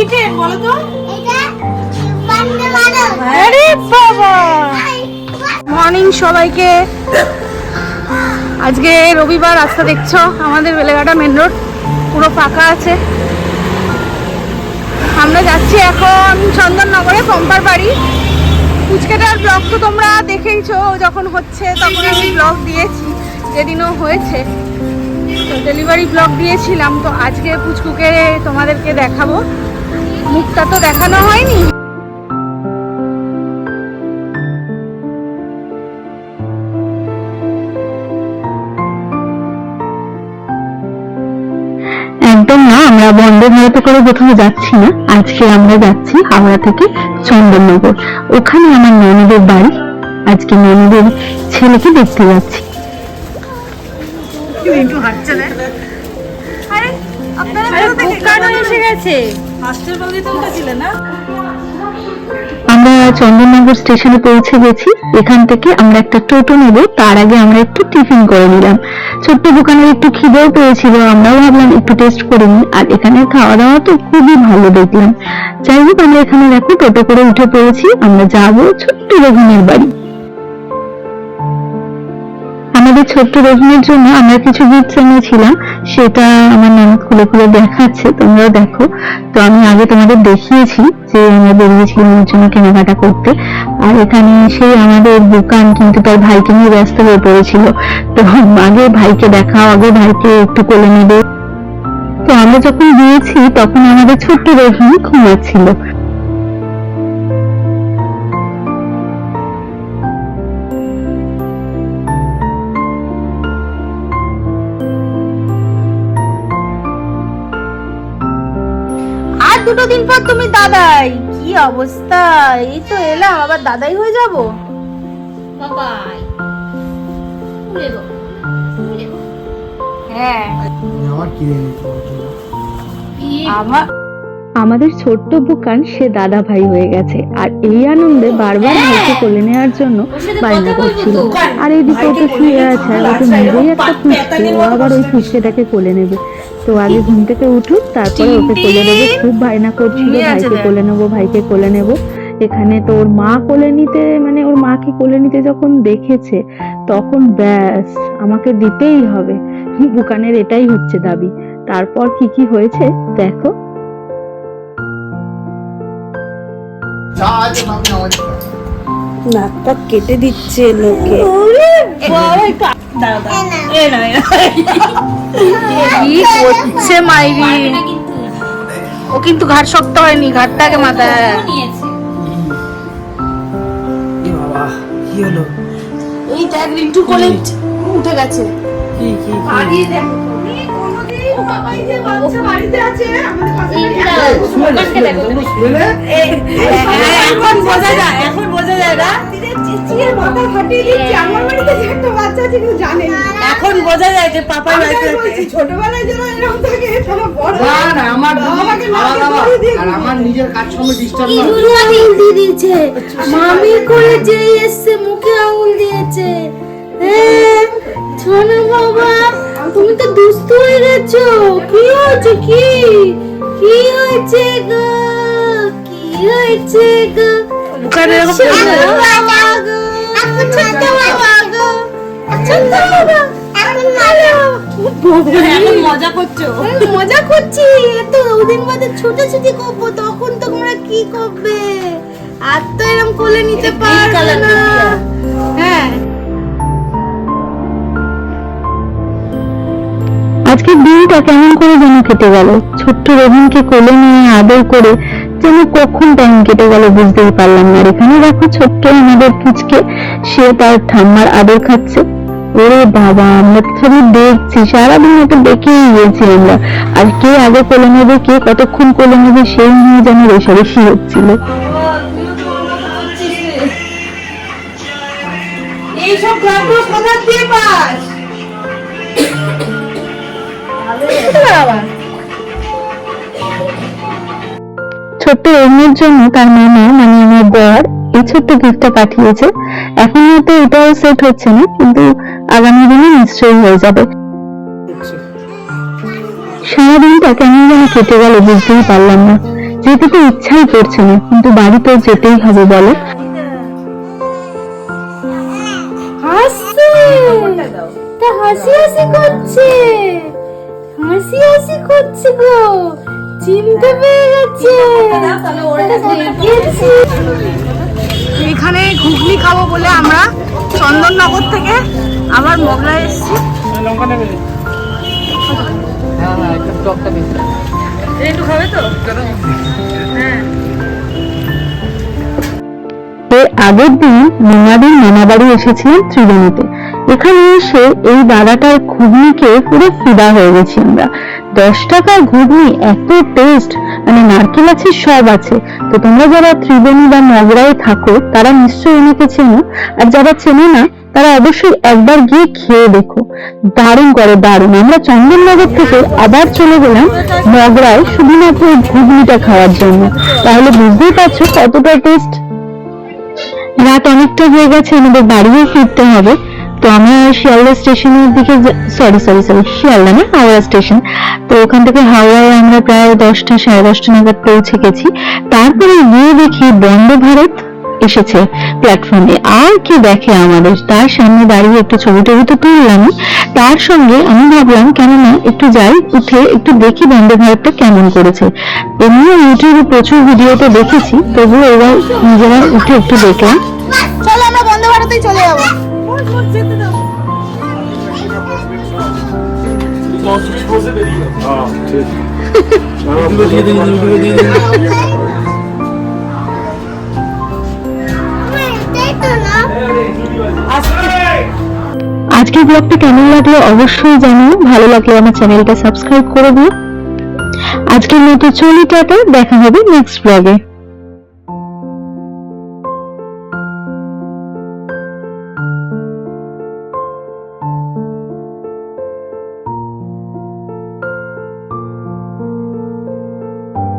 কি ট্রেন বলো তো? আরে বাবা! মর্নিং সবাইকে। আজকে রবিবার রাস্তা দেখছ? আমাদের বেলেঘাটা মেন রোড পুরো ফাঁকা আছে। আমরা যাচ্ছি এখন চন্দননগরে পম্পার বাড়ি। কুচকেটার ব্লগ তো তোমরা দেখেইছো যখন হচ্ছে তখন আমি ব্লগ দিয়েছি যেদিনও হয়েছে। তো ডেলিভারি ব্লগ দিয়েছিলাম তো আজকে পুচকুকে তোমাদেরকে দেখাবো। মুখটা তো দেখানো হয়নি। একদম না আমরা বন্দে ভারতে করে কোথাও যাচ্ছি না। আজকে আমরা যাচ্ছি হাওড়া থেকে চন্দননগর। ওখানে আমার ননদের বাড়ি। আজকে ননদের ছেলেকে দেখতে যাচ্ছি। একটু হাঁটছে না আরে আপনারা কোথা থেকে? বুকানো এসে গেছে। আমরা চন্দননগর স্টেশনে পৌঁছে গেছি। এখান থেকে আমরা একটা টোটো নেব। তার আগে আমরা একটু টিফিন করে নিলাম। ছোট্ট দোকানের একটু খিদেও পেয়েছিল। আমরাও ভাবলাম একটু টেস্ট করে নিই। আর এখানে খাওয়া দাওয়া তো খুবই ভালো দেখলাম। যাই হোক, আমরা এখানে দেখো টোটো করে উঠে পড়েছি। আমরা যাব ছোট্ট রঘুনের বাড়ি। আমাদের ছোট্ট রঘুনের জন্য আমরা কিছু গিফট এনেছিলাম। সেটা আমার ননদ খুলে খুলে দেখাচ্ছে, তোমরাও দেখো। তো আমি আগে তোমাদের দেখিয়েছি যে আমরা বেরিয়েছিলাম ওর জন্য কেনাকাটা করতে। আর এখানে এসে আমাদের দোকান কিন্তু তার ভাইকে নিয়ে ব্যস্ত হয়ে পড়েছিল। তো আগে ভাইকে দেখাও, আগে ভাইকে একটু কোলে নেবে। তো আমরা যখন গিয়েছি, তখন আমাদের ছোট্ট রঘুনি ঘুমাচ্ছিল। দুটো দিন পর তুমি দাদাই। কি অবস্থা? এই তো এলাম আবার দাদাই হয়ে যাব? বাবাই। হ্যাঁ। আমার কিনে আমার আমাদের ছোট্ট বুকান সে দাদা ভাই হয়ে গেছে। আর এই আনন্দে বারবার ভাইকে কোলে নেওয়ার জন্য বায়না করছিল আর এইদিকে ও তো শুয়ে আছে আর ও নিজেই একটা ফুসকে ও আবার ওই ফুসকেটাকে কোলে নেবে। তো আগে ঘুম থেকে উঠুক তারপরে ওকে কোলে নেব। খুব বায়না করছিল ভাইকে কোলে নেব ভাইকে কোলে নেব। এখানে তো ওর মা কোলে নিতে মানে ওর মাকে কোলে নিতে যখন দেখেছে তখন ব্যাস আমাকে দিতেই হবে। বুকানের এটাই হচ্ছে দাবি। তারপর কি কি হয়েছে দেখো। যা আছে আমি আমার নাক পাক কেটে দিচ্ছে লোকে। এ না। কি করছে মাইরি ও কিন্তু ঘাট শক্ত হয়নি ঘাটটাকে মাথায় বাবা কি হলো এই কোলে উঠে গেছে কি কি দেখো এখন বোঝা যায় এখন এখন বোঝা যায় যে বলছি ছোটবেলায় এরকম থাকে তারা বড় না আমার আর আমার নিজের কাজ ডিস্টার্ব দিয়ে দিয়েছে। মামি করে যে এসছে মুখে আঙুল দিয়েছে। হ্যাঁ, বাবা তুমি তো দুস্থ হয়ে গেছো। কি হয়েছে কি? কি হয়েছে গো? কি হয়েছে গো? বুকারে এরকম মজা করছ? মজা করছি তো বাদে ছুটাছুটি করব তখন তোমরা কি করবে? আর তো এরকম কোলে নিতে পারবে না। হ্যাঁ। আজকের দিনটা কেমন করে যেন কেটে গেল। ছোট্ট রবিনকে কোলে নিয়ে আদর করে যেন কখন টাইম কেটে গেল বুঝতেই পারলাম না এখানে দেখো ছোট্ট আমাদের পুচকে সে তার ঠাম্মার আদর খাচ্ছে। ওরে বাবা আমরা তো সবই দেখছি সারাদিন এটা দেখেই গেছি আমরা আর কে আগে কোলে নেবে কে কতক্ষণ কোলে নেবে সেই নিয়ে যেন রেশারেশি হচ্ছিল। এইসব গল্প কোথা দিয়ে পাস। ছোট্ট রবিনের জন্য তার মামা মানে আমার বর এই ছোট্ট গিফটটা পাঠিয়েছে। এখন হয়তো এটাও সেট হচ্ছে না, কিন্তু আগামী দিনে নিশ্চয়ই হয়ে যাবে। সারাদিনটা কেমন যেন কেটে গেল, বুঝতেই পারলাম না। যেতে তো ইচ্ছাই করছে না, কিন্তু বাড়ি তো যেতেই হবে বলো। হাসি হাসি করছে। হাসি হাসি করছে গো। চিনতে পেরে গেছে। এখানে ঘুগনি খাব বলে আমরা চন্দননগর থেকে আবার মগরায় এসেছি। একটু খাবে তো এর আগের দিন মোনাদির মামা এসেছিলেন ত্রিবেণীতে। এখানে এসে এই দাদাটার ঘুগনিকে পুরো ফিদা হয়ে গেছি আমরা। দশ টাকার ঘুগনি, এত টেস্ট মানে নারকেল আছে, সব আছে। তো তোমরা যারা ত্রিবেণী বা মগরায় থাকো, তারা নিশ্চয়ই ওনাকে চেনো। আর যারা চেনে না, তারা অবশ্যই একবার গিয়ে খেয়ে দেখো। দারুণ করে, দারুণ। আমরা চন্দননগর থেকে আবার চলে গেলাম মগরায় শুধুমাত্র এই ঘুগনিটা খাওয়ার জন্য। তাহলে বুঝতেই পারছ কতটা টেস্ট রাত অনেকটা হয়ে গেছে, আমাদের বাড়িও ফিরতে হবে। তো আমরা শিয়ালদা স্টেশনের দিকে সরি সরি সরি শিয়ালদা না, হাওড়া স্টেশন। তো ওখান থেকে হাওড়ায় আমরা প্রায় দশটা, সাড়ে দশটা নাগাদ পৌঁছে গেছি। তারপরে গিয়ে দেখি বন্দে ভারত এসেছে প্ল্যাটফর্মে আর কি দেখে আমাদের? তার সামনে দাঁড়িয়ে একটু ছবি টবি তো তুললাম। তার সঙ্গে আমি ভাবলাম, কেননা একটু যাই, উঠে একটু দেখি বন্দে ভারতটা কেমন করেছে। এমনিও ইউটিউবে প্রচুর ভিডিওতে দেখেছি, তবুও এবার নিজেরা উঠে একটু দেখলাম। চলো আমরা বন্ধ ভারতেই চলে যাব। আজকের ব্লগটা কেমন লাগল অবশ্যই জানিও। ভালো লাগলে আমার চ্যানেলটা সাবস্ক্রাইব করে দিও। আজকের মতো চলি টাটা, দেখা হবে নেক্সট ব্লগে